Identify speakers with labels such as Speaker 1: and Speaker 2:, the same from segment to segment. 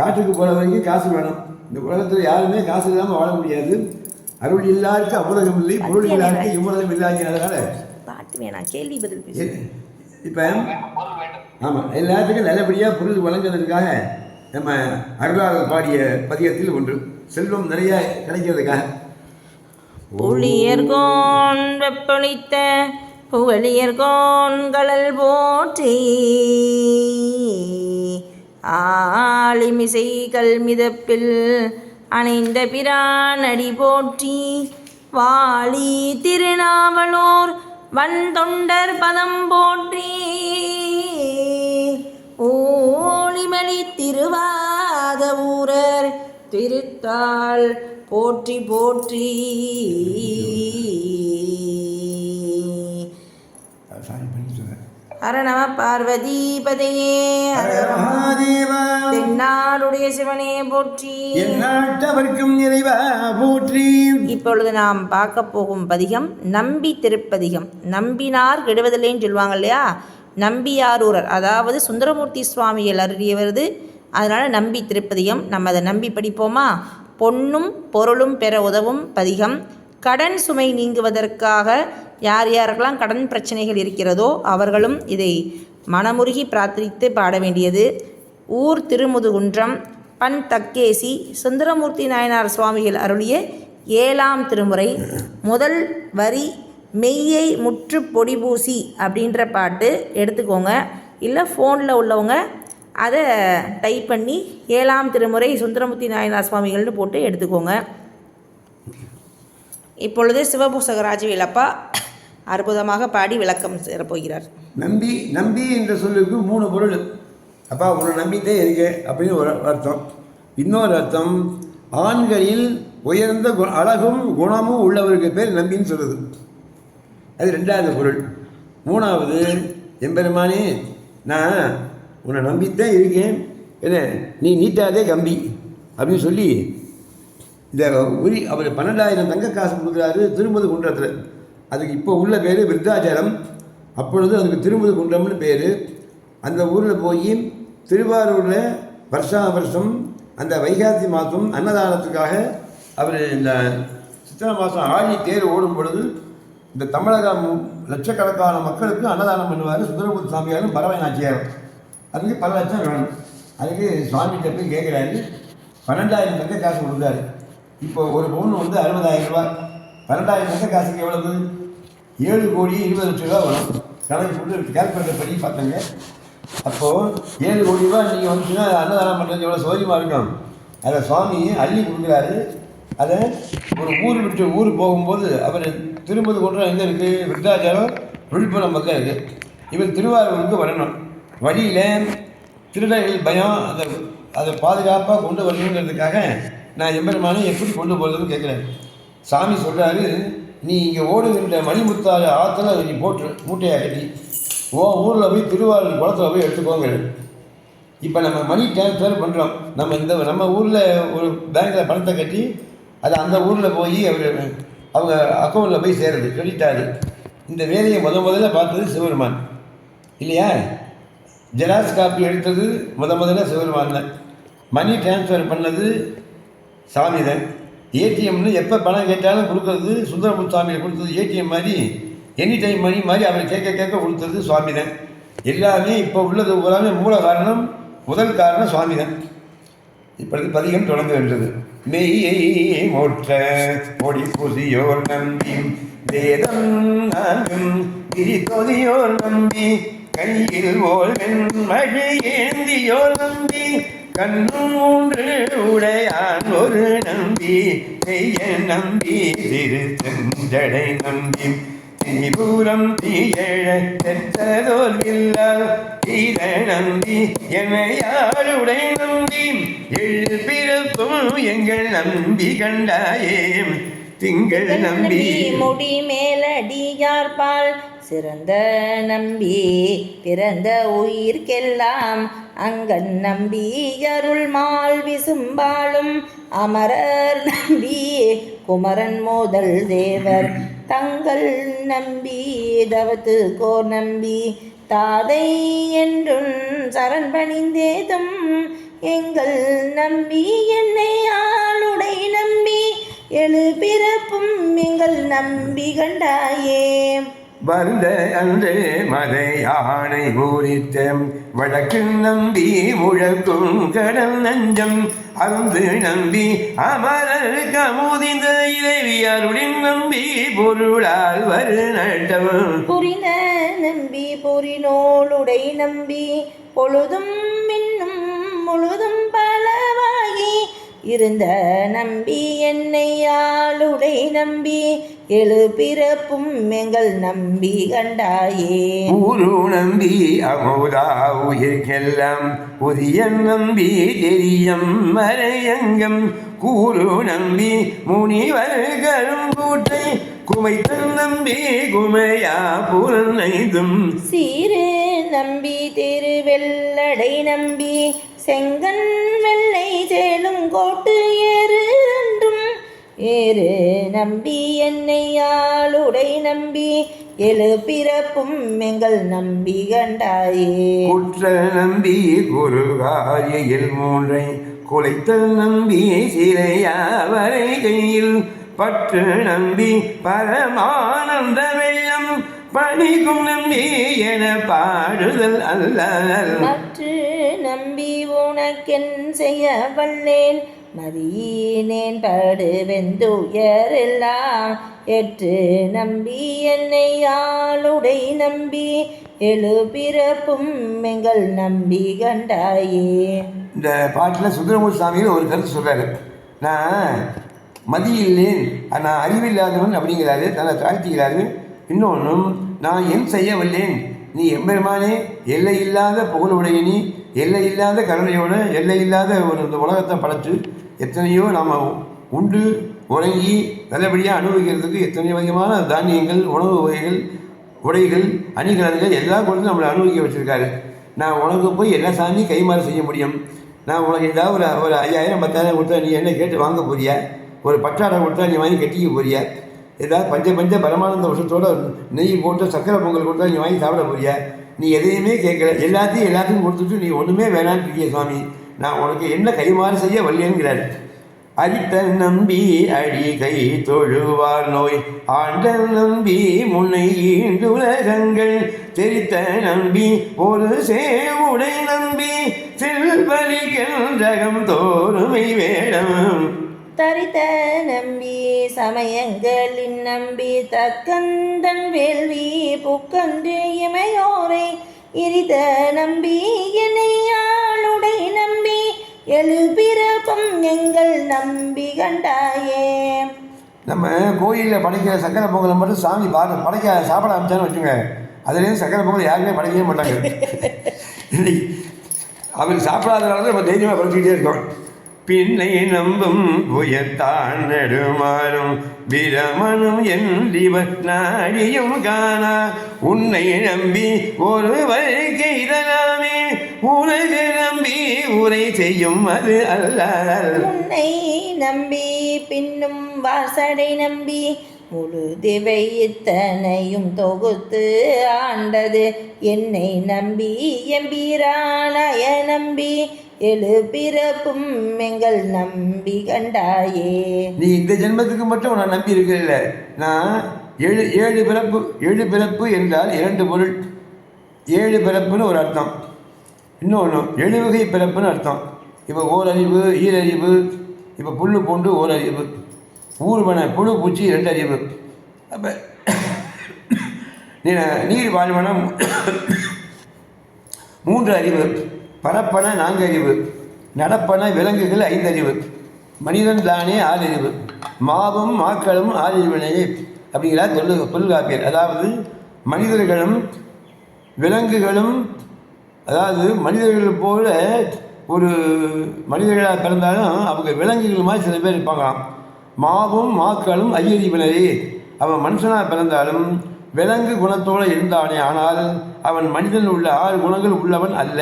Speaker 1: காட்டுக்கு போகிற வரைக்கும் காசு வேணும். இந்த உலகத்தில் யாருமே காசு இல்லாமல் வாழ முடியாது. அருள் இல்லாருக்கு அவ்வுலகம் இல்லை பொருள் இல்லாருக்கு இவ்வுலகம் இல்லாதனால
Speaker 2: பாட்டு வேணாம் கேள்வி பதில்
Speaker 1: இப்போ ஆமாம் எல்லாத்துக்கும் நல்லபடியாக பொருள் வழங்குறதுக்காக நம்ம அருளாளர் பாடிய பதியத்தில் ஒன்று செல்வம் நிறைய கிடைக்கிறதுக்காக.
Speaker 2: புளியர்கோன் வெப்பொழித்த புகழியர்கோன் கடல் போற்றி. ஆளிமிசை கல்மிதப்பில் அணைந்த பிரானடி போற்றி வாளி திருநாவலூர் வந்தொண்டர் பதம் போற்றி. ஊழிமணி திருவாத ஊரர் திருத்தாள் போற்றி போற்றி.
Speaker 1: சொல்கிறேன்
Speaker 2: அரணம பார்வதிபதையே தென்னாடுடைய சிவனே போற்றி.
Speaker 1: எந்நாட்டவர்க்கும் இறைவா போற்றி.
Speaker 2: இப்பொழுது நாம் பார்க்க போகும் பதிகம் நம்பி திருப்பதிகம். நம்பினார் கெடுவதில்லைன்னு சொல்லுவாங்க இல்லையா? நம்பியாரூரர். அதாவது சுந்தரமூர்த்தி சுவாமிகள் அருளியவரது. அதனால் நம்பி திருப்பதிகம். நம்ம அதை நம்பி படிப்போமா? பொன்னும் பொருளும் பெற உதவும் பதிகம். கடன் சுமை நீங்குவதற்காக யார் யாருக்கெல்லாம் கடன் பிரச்சனைகள் இருக்கிறதோ அவர்களும் இதை மனமுருகி பிரார்த்தித்து பாட வேண்டியது. ஊர் திருமுதுகுன்றம் பன் தக்கேசி சுந்தரமூர்த்தி நாயனார் சுவாமிகள் அருளிய ஏழாம் திருமுறை முதல் வரி மெய்யை முற்று பொடி பூசி அப்படின்ற பாட்டு எடுத்துக்கோங்க. இல்லை ஃபோனில் உள்ளவங்க அதை டைப் பண்ணி ஏழாம் திருமுறை சுந்தரமூர்த்தி நாயனார் சுவாமிகள்னு போட்டு எடுத்துக்கோங்க. இப்பொழுது சிவபூசக ராஜவேலப்பா அற்புதமாக பாடி விளக்கம் சேரப்போகிறார்.
Speaker 1: நம்பி நம்பி என்ற சொல்லுக்கு மூணு பொருள். அப்பா உன்னை நம்பித்தே இருக்கு அப்படின்னு ஒரு அர்த்தம். இன்னொரு அர்த்தம் ஆண்களில் உயர்ந்த அழகும் குணமும் உள்ளவருக்கு பேர் நம்பின்னு சொல்லுது. அது ரெண்டாவது பொருள். மூணாவது எம்பெருமானே நான் உன்னை நம்பித்தான் இருக்கேன். என்ன நீ நீட்டாதே கம்பி. அப்படின்னு சொல்லி இந்த உரி அவர் பன்னெண்டாயிரம் தங்க காசு கொடுக்குறாரு திரும்பது குன்றத்தில். அதுக்கு இப்போ உள்ள பேர் விருத்தாச்சலம். அப்பொழுது அதுக்கு திருமுது குன்றம்னு பேர். அந்த ஊரில் போய் திருவாரூரில் வருஷா வருஷம் அந்த வைகாசி மாதம் அன்னதானத்துக்காக அவர் இந்த சித்திரை மாதம் ஆழி தேர் ஓடும் பொழுது இந்த தமிழகம் லட்சக்கணக்கான மக்களுக்கு அன்னதானம் பண்ணுவார் சுந்தரபுத்த சாமியாரும் பறவை நாச்சியாரும் அதுக்கு பல லட்சம் வேணும். அதுக்கு சுவாமிகிட்ட போய் கேட்குறாரு பன்னெண்டாயிரம் தங்க காசு கொடுத்தாரு இப்போ ஒரு பவுன் வந்து அறுபதாயிரம் ரூபாய். பன்னெண்டாயிரம் தங்க காசுக்கு எவ்வளவு? ஏழு கோடி இருபது லட்ச ரூபா வரும். கணக்கு போட்டு கேல்குலேட்டர் பண்ணி பார்த்தங்க. அப்போது ஏழு கோடி ரூபா நீங்கள் வந்துச்சுன்னா அன்னதானம் பண்ணுறது எவ்வளோ சௌரியமாக இருக்கும்? அதை சுவாமி அள்ளி கொடுக்குறாரு. அதை ஒரு ஊர் விட்டு ஊர் போகும்போது அவர் திரும்பது கொண்டு எங்கே இருக்குது விருத்தாச்சாரம் விழுப்புரம் பக்கம் இருக்குது இவர் திருவாரூருக்கு வரணும். வழியில் திருடர்கள் பயம் அதை அதை பாதுகாப்பாக கொண்டு வரணுங்கிறதுக்காக நான் எம்பெருமானை எப்படி கொண்டு போகிறதுன்னு கேட்குறேன் சாமி சொல்கிறாரு நீ இங்கே ஓடுகின்ற மணிமுத்தாறு ஆற்றுல அதை நீ போட்டு மூட்டையாக கட்டி ஓ ஊரில் போய் திருவாரூர் குளத்துல போய் எடுத்துக்கோங்க இப்போ நம்ம மணி ட்ரான்ஸ்ஃபர் பண்ணுறோம் நம்ம இந்த நம்ம ஊரில் ஒரு பேங்க்கில் பணத்தை கட்டி அது அந்த ஊரில் போய் அவர் அவங்க அக்கௌண்ட்டில் போய் சேருது கிரெடிட் ஆகுது இந்த வேலையை முத முதல்ல பார்த்தது சிவபெருமான். இல்லையா? ஜெராக்ஸ் காப்பி எடுத்தது முத முதல்ல சிவபெருமான் தான். மணி ட்ரான்ஸ்ஃபர் பண்ணது சாமி தான். ஏடிஎம்னு எப்போ பணம் கேட்டாலும் கொடுக்கறது சுந்தரமுத்து சாமியில் கொடுத்தது ஏடிஎம் மாதிரி எனி டைம் மணி மாதிரி அவரை கேட்க கேட்க கொடுத்தது சுவாமி தான் எல்லாமே இப்போ உள்ளது எல்லாமே மூல காரணம் முதல் காரணம் சுவாமி தான் இப்பொழுது பதிகம் தொடர்ந்து வேண்டது மெய்யை மோற்ற பொடி புதியோர் நம்பி வேதம் நான்கும் திரிதொதியோர் நம்பி கையில் ஓர் மழை ஏந்தியோர் நம்பி கண்ணும் மூன்று உடையான் ஒரு நம்பி செய்ய நம்பி திரு செஞ்சடை நம்பி. திரிபுரம் தீயழ பெற்றதோர் இல்லால் தீர நம்பி என்னையாருடை நம்பி? எழு பிறப்பும் எங்கள் நம்பி கண்டாயே திங்கள் நம்பி
Speaker 2: முடி மேலடியார்பால் சிறந்த நம்பி பிறந்த உயிர்க்கெல்லாம் அங்கன் நம்பி அருள் மால் விசும்பாலும் அமரர் நம்பி குமரன் மோதல் தேவர். தங்கள் நம்பி தவத்து கோர் நம்பி தாதை என்றும் சரண் பணிந்தேதும் எங்கள் நம்பி என்னை ஆளுடை நம்பி எழு பிறப்பும் எங்கள் நம்பி கண்டாயே.
Speaker 1: வந்த அன்று மதை ஊரித்த பூரித்த வழக்கு நம்பி முழக்கும் கடல் நஞ்சம். அந்து நம்பி அமரர் கமுதிந்த இறைவியாருடன் நம்பி பொருளால் வரு நட்டம்.
Speaker 2: புரிந்த நம்பி பொறினோளுடை நம்பி பொழுதும் மின்னும் முழுதும் பல இருந்த நம்பி என்னை ஆளுடை நம்பி எழு பிறப்பும் எங்கள் நம்பி கண்டாயே.
Speaker 1: ஊரு நம்பி அமுதா உயிர்க்கெல்லாம் புதிய நம்பி தெரியம் மறையங்கம். கூறு நம்பி முனிவர் கரும்பூட்டை குமைத்த நம்பி குமையா புறனைதும்
Speaker 2: சீரு நம்பி திருவெள்ளடை நம்பி செங்கன் வெள்ளை சேலும் கோட்டு ஏறு என்றும் ஏறு நம்பி என்னையால் உடை நம்பி. எழு பிறப்பும் எங்கள் நம்பி கண்டாயே.
Speaker 1: குற்ற நம்பி குருகாரியில் மூன்றை குலைத்த நம்பி சிறையாவரை கையில். பற்று நம்பி பரமானந்த வெள்ளம் பணிக்கும் நம்பி என பாடுதல் அல்ல.
Speaker 2: நம்பி உனக்கென் செய்ய வல்லேன் மதியினேன் படுவெந்துயரெல்லாம் எற்று நம்பி என்னை ஆளுடை நம்பி. எழு பிறப்பும் எங்கள் நம்பி கண்டாயே
Speaker 1: இந்த பாட்டில் சுந்தரமூர்த்தி சாமியில் ஒரு கருத்து சொல்கிறாரு நான் மதியில்லேன் நான் அறிவில்லாதவன் அப்படிங்கிறாரு தன்னை தாழ்த்திக்கிறாரு. இன்னொன்றும் நான் என் செய்யவில்லேன். நீ எம்பெருமானே எல்லை இல்லாத புகழுடைய நீ எல்லை இல்லாத கருணையோடு எல்லை இல்லாத ஒரு இந்த உலகத்தை படைத்து எத்தனையோ நாம் உண்டு உறங்கி நல்லபடியாக அனுபவிக்கிறதுக்கு எத்தனை விதமான தானியங்கள் உணவு வகைகள் உடைகள் அணிகலன்கள் எல்லாம் கொடுத்து நம்மளை அனுபவிக்க வச்சுருக்காரு. நான் உனக்கு போய் என்ன சாமி கைமாறு செய்ய முடியும்? நான் உனக்கு ஏதாவது ஒரு ஒரு ஐயாயிரம் பத்தாயிரம் கொடுத்தா நீ என்ன கேட்டு வாங்க போறியா? ஒரு பட்டாடை கொடுத்தா நீ வாங்கி கட்டிக்க போறியா? ஏதாவது பஞ்ச பஞ்ச பரமானந்த வருஷத்தோட நெய் போட்டு சக்கரை பொங்கல் கொடுத்தா நீ வாங்கி சாப்பிட போறியா? நீ எதையுமே கேட்கல. எல்லாத்தையும் எல்லாத்தையும் கொடுத்துட்டு நீ ஒன்றுமே வேணான்னு இருக்கிய சுவாமி. நான் உனக்கு என்ன கைமாறு செய்ய வல்லேங்கிறார் அரித்த நம்பி அடி கை தொழுவார் நோய். ஆண்ட நம்பி முன்னை ஈண்டுலகங்கள் தெரித்த நம்பி ஒரு சேவுடை நம்பி. செல்வலிக்கின்றகம் தோறுமை வேடம்.
Speaker 2: தரித்த நம்பி சமயங்களின் நம்பி தக்கந்தன் வேள்வி புக்கன்று இமையோரை இரித நம்பி என்னை ஆளுடை நம்பி எழு பிறப்பும் எங்கள் நம்பி கண்டாயே.
Speaker 1: நம்ம கோயிலில் படைக்கிற சக்கரை பொங்கலை மட்டும் சாமி பாரு படைக்க சாப்பிட ஆரம்பிச்சான்னு வச்சுங்க அதுலேருந்து சக்கரை பொங்கல் யாருமே படைக்கவே மாட்டாங்க. இன்னைக்கு அவர் சாப்பிடாதனால தான் நம்ம தைரியமாக படைச்சிக்கிட்டே இருக்கோம். பின்னை நம்பும் உயர்த்தான் நெடுமாறும் பிரமனும் என்றிவர் நாடியும் காணா உன்னை நம்பி ஒரு வருகை உனது நம்பி உரை செய்யும் அது அல்ல.
Speaker 2: உன்னை நம்பி பின்னும் வாசடை நம்பி முழு திவை இத்தனையும் தொகுத்து ஆண்டது. என்னை நம்பி எம்பீரானாய நம்பி எழு பிறப்பும் எங்கள் நம்பி கண்டாயே.
Speaker 1: நீ இந்த ஜென்மத்துக்கு மட்டும் நான் நம்பி இருக்கல நான் ஏழு ஏழு பிறப்பு ஏழு பிறப்பு என்றால் இரண்டு பொருள். ஏழு பிறப்புன்னு ஒரு அர்த்தம். இன்னொன்று எழுவகை பிறப்புன்னு அர்த்தம். இப்போ ஓரறிவு ஈரறிவு இப்போ புல்லு பூண்டு ஓரறிவு. ஊர்வன புழு பூச்சி ரெண்டு அறிவு. அப்போ நீ நீர் வாழ்வனம் மூன்று அறிவு பரப்பன நான்கு அறிவு நடப்பன விலங்குகள் ஐந்தறிவு மனிதன் தானே ஆறறிவு மாவும் மாக்களும் ஆறறிவினையே அப்படிங்கிறார் தொல்லு தொல்காப்பியர் அதாவது மனிதர்களும் விலங்குகளும் அதாவது மனிதர்கள் போல ஒரு மனிதர்களாக பிறந்தாலும் அவங்க விலங்குகள் மாதிரி சில பேர் இருப்பாங்களாம். மாவும் மாக்களும் ஐயறிவினரே அவன் மனுஷனாக பிறந்தாலும் விலங்கு குணத்தோடு இருந்தானே ஆனால் அவன் மனிதன் உள்ள ஆறு குணங்கள் உள்ளவன் அல்ல.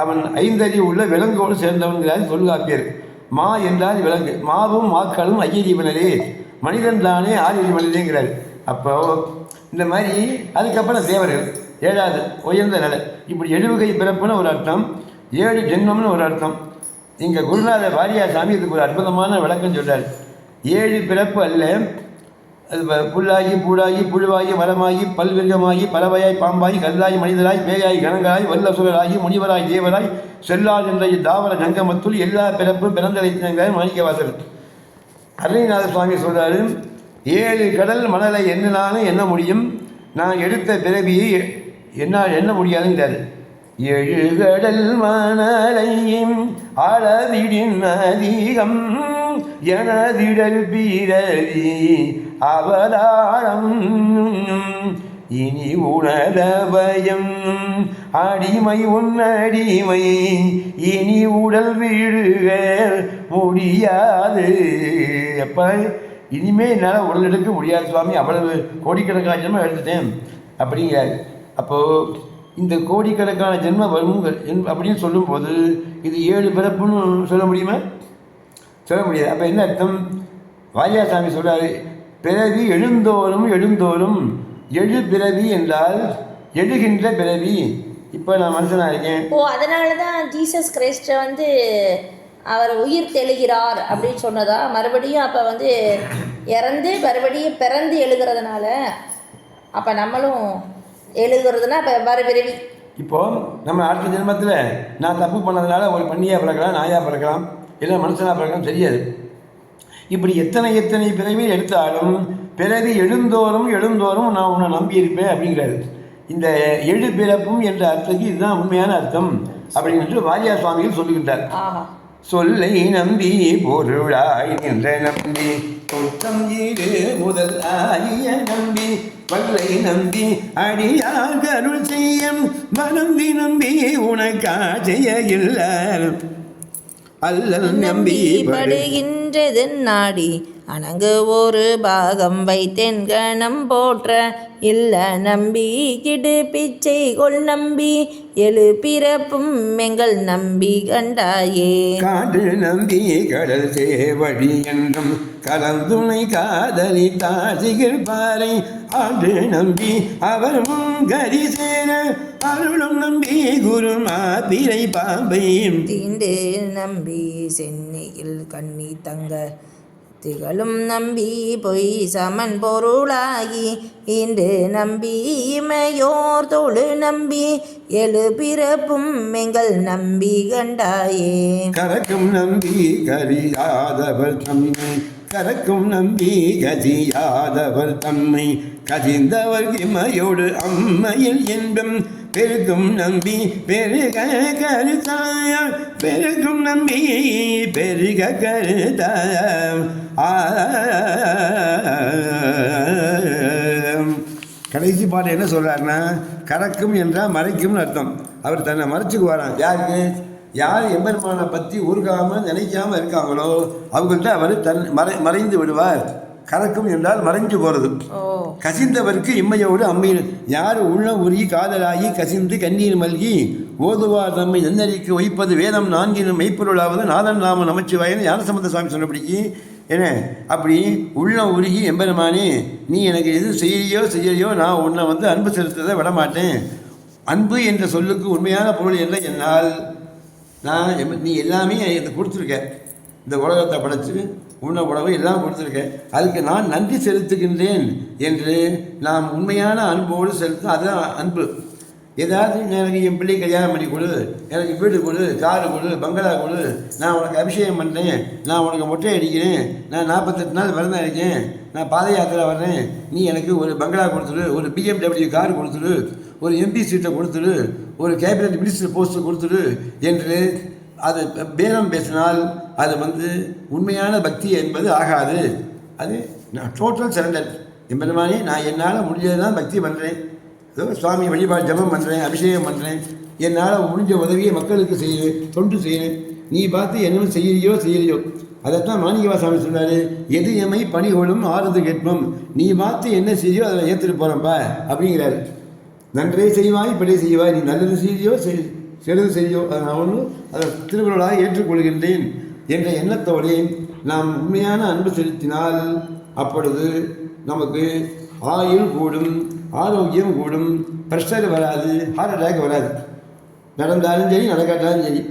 Speaker 1: அவன் ஐந்தறிவு உள்ள விலங்கோடு சேர்ந்தவன்கிறார் தொல்காப்பியர். மா என்றால் விலங்கு. மாவும் மாக்களும் ஐயறிவினரே மனிதன் தானே ஆறியறிவனரேங்கிறார் அப்போ இந்த மாதிரி அதுக்கப்புறம் தேவர்கள் ஏழாவது உயர்ந்த நிலை. இப்படி எழுவுகை பிறப்புன்னு ஒரு அர்த்தம் ஏழு ஜென்மம்னு ஒரு அர்த்தம். இங்கே குருநாத வாரியார் சாமி இதுக்கு ஒரு அற்புதமான விளக்கம் சொல்கிறார் ஏழு பிறப்பு அல்ல. அது புல்லாகி பூடாகி புழுவாகி மரமாகி பல்விருகமாகி பறவையாய் பாம்பாய் கல்லாய் மனிதராய் பேயாய் கணங்களாய் வல்லசுரராகி முனிவராய் தேவராய் செல்லார் என்ற தாவர ஜங்கமத்துள் எல்லா பிறப்பும் பிறந்த மாணிக்கவாசல் அருணிநாத சுவாமி சொல்கிறாரு ஏழு கடல் மணலை எண்ணினாலும் எண்ண முடியும்? நான் எடுத்த பிறவியை என்னால் எண்ண முடியாதுங்கிறாரு ஏழு கடல் மணலையும் அளவிடின் அதிகம். எனதிடல் பீரவி அவதாரம். இனி உணரபயம் அடிமை உன்னடிமை. இனி உடல் வீடுகள் முடியாது. எப்ப இனிமே என்னால் உடல் எடுக்க முடியாது சுவாமி. அவ்வளவு கோடிக்கணக்கான ஜென்மம் எடுத்துட்டேன். அப்படிங்கிறார். அப்போது இந்த கோடிக்கணக்கான ஜென்மம் வரும் என்- அப்படின்னு சொல்லும்போது இது ஏழு பிறப்புன்னு சொல்ல முடியுமா? சொல்ல முடியாது. அப்போ என்ன அர்த்தம்? வாரியாசாமி சொல்றாரு பிறவி எழுந்தோறும் எழுந்தோறும் எழு பிறவி என்றால் எழுகின்ற பிறவி. இப்போ நான் மனுஷனாக இருக்கேன்.
Speaker 2: ஓ அதனால தான் ஜீசஸ் கிரைஸ்ட வந்து அவர் உயிர் தெளிகிறார் அப்படின்னு சொன்னதா? மறுபடியும் அப்போ வந்து இறந்து மறுபடியும் பிறந்து எழுகிறதுனால அப்போ நம்மளும் எழுகிறதுனா இப்போ மறுபிறவி
Speaker 1: இப்போ நம்ம அடுத்த ஜென்மத்தில் நான் தப்பு பண்ணதுனால ஒரு பண்ணியாக பிறக்கலாம் நாயாக பிறக்கலாம். இல்லை மனுஷனாக பிறக்கலாம் தெரியாது. இப்படி எத்தனை எத்தனை பிறவி எடுத்தாலும் பிறவி எழுந்தோறும் எழுந்தோறும் நான் உன்னை நம்பி இருப்பேன் அப்படிங்கிறாரு. இந்த எழு பிறப்பும் என்ற அர்த்தத்துக்கு இதுதான் உண்மையான அர்த்தம் அப்படின்னு வாரியார் சுவாமிகள் சொல்லுகின்றார். சொல்லை நம்பி பொருளாய் நின்ற நம்பி குற்றம் ஈடு முதல் ஆகிய நம்பி வல்லை நம்பி அடியார் கருள் செய்யும் மனம்பி நம்பி உனக்கா செய்ய இல்ல. அல்லல் நம்பி படு
Speaker 2: படுகின்றது நாடி. அணங்கு ஒரு பாகம் வைத்தேன் கணம் போற்ற. இல்ல நம்பி கிடு பிச்சை கொள் நம்பி எழு பிறப்பும் எங்கள் நம்பி கண்டாயே.
Speaker 1: காடு நம்பி கடல் சேவடி என்றும் கலந்துணை காதலி தாசிகள் பாறை. ஆண்டு நம்பி அவர் முன்கரி சேர அருளும் நம்பி குரு மாபிரை பாம்பையும்.
Speaker 2: தீண்டு நம்பி சென்னையில் கண்ணி தங்க திகழும் நம்பி பொய் சமன் பொருளாகி இன்று நம்பி இமையோர் தொழு நம்பி எழு பிறப்பும் எங்கள் நம்பி கண்டாயே.
Speaker 1: கரக்கும் நம்பி கரியாதவர் தம்மை கரக்கும் நம்பி கதியாதவர் தம்மை கதிந்தவர் இமையோடு அம்மையில் என்பம் பெருக்கும் நம்பி பெருக கருத்தாயார் பெருக்கும் நம்பி பெருக கருத்தாயார் ஆ. கடைசி பாட்டு என்ன சொல்கிறாருன்னா கறக்கும் என்றால் மறைக்கும்னு அர்த்தம். அவர் தன்னை மறைச்சுக்குவாராம். யாருக்கு? யார் எம்பெருமானை பற்றி உருகாமல் நினைக்காமல் இருக்காங்களோ அவங்கள்ட்ட அவர் தன் மறை மறைந்து விடுவார். கறக்கும் என்றால் மறைஞ்சு போகிறது கசிந்தவர்க்கு இம்மையோடு அம்மையில் யார் உள்ள உருகி காதலாகி கசிந்து கண்ணீர் மல்கி ஓதுவார் தம்மை நன்னறிக்கு வைப்பது வேதம் நான்கினும் மெய்ப்பொருளாவது நாதன் நாம நமச்சிவாயன்னு ஞானசம்பந்த சுவாமி சொன்னபடிக்கு என்ன அப்படி உள்ள உருகி எம்பெருமானே நீ எனக்கு எது செய்யறியோ செய்யறியோ நான் உன்னை வந்து அன்பு செலுத்ததை விட மாட்டேன் அன்பு என்ற சொல்லுக்கு உண்மையான பொருள் என்ன என்னால்? நான் நீ எல்லாமே எனக்கு கொடுத்துருக்க. இந்த உலகத்தை படைச்சு உண்ண உணவு எல்லாம் கொடுத்துருக்கேன் அதுக்கு நான் நன்றி செலுத்துகின்றேன் என்று நாம் உண்மையான அன்போடு செலுத்த அதுதான் அன்பு. ஏதாவது எனக்கு என் பிள்ளை கல்யாணம் பண்ணி கொடு எனக்கு வீடு கொடு காரு கொடு பங்களா கொடு நான் உனக்கு அபிஷேகம் பண்ணுறேன் நான் உனக்கு மொட்டை அடிக்கிறேன் நான் நாற்பத்தெட்டு நாள் விரதம் இருக்கேன் நான் பாத யாத்திரை வர்றேன் நீ எனக்கு ஒரு பங்களா கொடுத்துரு ஒரு பிஎம்டபிள்யூ கார் கொடுத்துரு ஒரு எம்பி சீட்டை கொடுத்துரு ஒரு கேபினட் மினிஸ்டர் போஸ்ட்டு கொடுத்துரு என்று அது பேரம் பேசினால் அது வந்து உண்மையான பக்தி என்பது ஆகாது. அது நான் டோட்டல் சரண்டர் எம்பெருமானே நான் என்னால் முடிஞ்சதுதான் பக்தி பண்ணுறேன் ஏதோ சுவாமி வழிபாடு ஜெபம் பண்ணுறேன் அபிஷேகம் பண்ணுறேன் என்னால் முடிஞ்ச உதவியை மக்களுக்கு செய்கிறேன் தொண்டு செய்கிறேன் நீ பார்த்து என்ன செய்யறியோ செய்கிறியோ அதைத்தான் மாணிக்கவா சாமி சொன்னார் எது எமை பணிகொள்ளும் ஆறுது கேட்போம். நீ பார்த்து என்ன செய்யோ அதை ஏற்றுட்டு போகிறப்பா அப்படிங்கிறாரு. நன்றே செய்வாய் இப்படி செய்வாய். நீ நல்லது செய்தியோ செய் சிறது செய்யோ அதை நான் ஒன்றும் அதை திருக்குறளாக ஏற்றுக்கொள்கின்றேன். என்ற எண்ணத்தோடு நாம் உண்மையான அன்பு செலுத்தினால் அப்பொழுது நமக்கு ஆயுள் கூடும் ஆரோக்கியம் கூடும். ப்ரெஷர் வராது ஹார்ட் அட்டாக் வராது. நடந்தாலும் சரி நடக்காட்டாலும் சரி.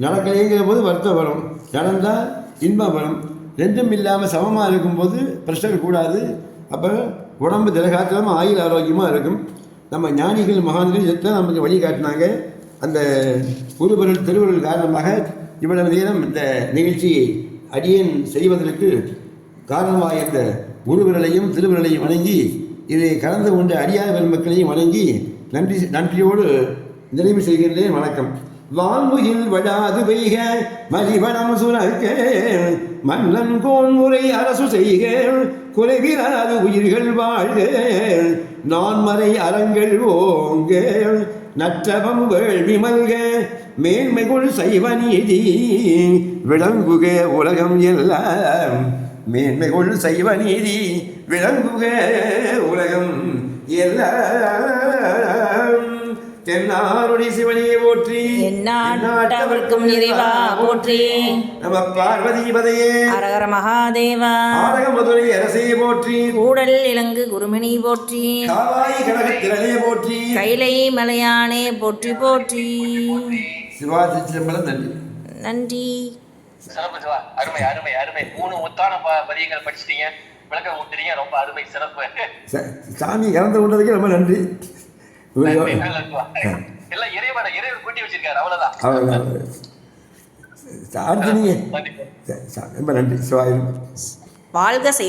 Speaker 1: நடக்கலைங்கிற போது வருத்தம் வரும். நடந்தால் இன்பம் வரும். ரெண்டும் இல்லாமல் சமமாக இருக்கும்போது ப்ரெஷர் கூடாது. அப்போ உடம்பு திரகாத்திரமாக ஆயுள் ஆரோக்கியமாக இருக்கும். நம்ம ஞானிகள் மகான்கள் எத்தனை நமக்கு வழி காட்டினாங்க? அந்த குருபொருள் திருவருள் காரணமாக இவ்வளவு நேரம் இந்த நிகழ்ச்சியை அடியேன் செய்வதற்கு காரணமாக இந்த குருவிரலையும் திருவிரலையும் வணங்கி இதை கலந்து கொண்ட அடியார் பெருமக்களையும் வணங்கி நன்றி நன்றியோடு நிறைவு செய்கின்றேன். வணக்கம். வான்முகில் வழாது பெய்க மலிவனம் சுரக்க மன்னன் கோன் முறை அரசு செய்க குறைவிராது உயிர்கள் வாழ்க நான் மறை அறங்கள் ஓங்க நற்றவம் வேள்வி மல்க மேன்மைகுள் சைவ நீதி விளங்குக உலகம் எல்லாம். மேன்மைகுள் சைவ நீதி விளங்குக உலகம் எல்லாம். தென்னாருடைய சிவனையை போற்றி.
Speaker 2: எந்நாட்டவர்க்கும் இறைவா போற்றி.
Speaker 1: நம பார்வதி பதையே
Speaker 2: அரகர மகாதேவா.
Speaker 1: ஆரக மதுரை அரசையை போற்றி.
Speaker 2: கூடல் இலங்கு குருமணி போற்றி.
Speaker 1: காவாய் கனகத்திரளையை போற்றி.
Speaker 2: கைலை மலையானே போற்றி போற்றி.
Speaker 1: சிவாஜி சிதம்பரம் நன்றி.
Speaker 2: நன்றி.
Speaker 3: சிறப்பு சிவா அருமை அருமை அருமை. மூணு ஒத்தான ப- பதியங்கள் படிச்சிட்டீங்க. விளக்கம் கொடுத்துட்டீங்க. ரொம்ப அருமை சிறப்பு.
Speaker 1: சாமி கலந்து கொண்டதுக்கு ரொம்ப நன்றி.
Speaker 3: அவ்வளவுதான்.
Speaker 1: அடுத்து நீங்கள்
Speaker 3: நன்றி.
Speaker 1: ரொம்ப நன்றி.
Speaker 2: வாழ்க செய்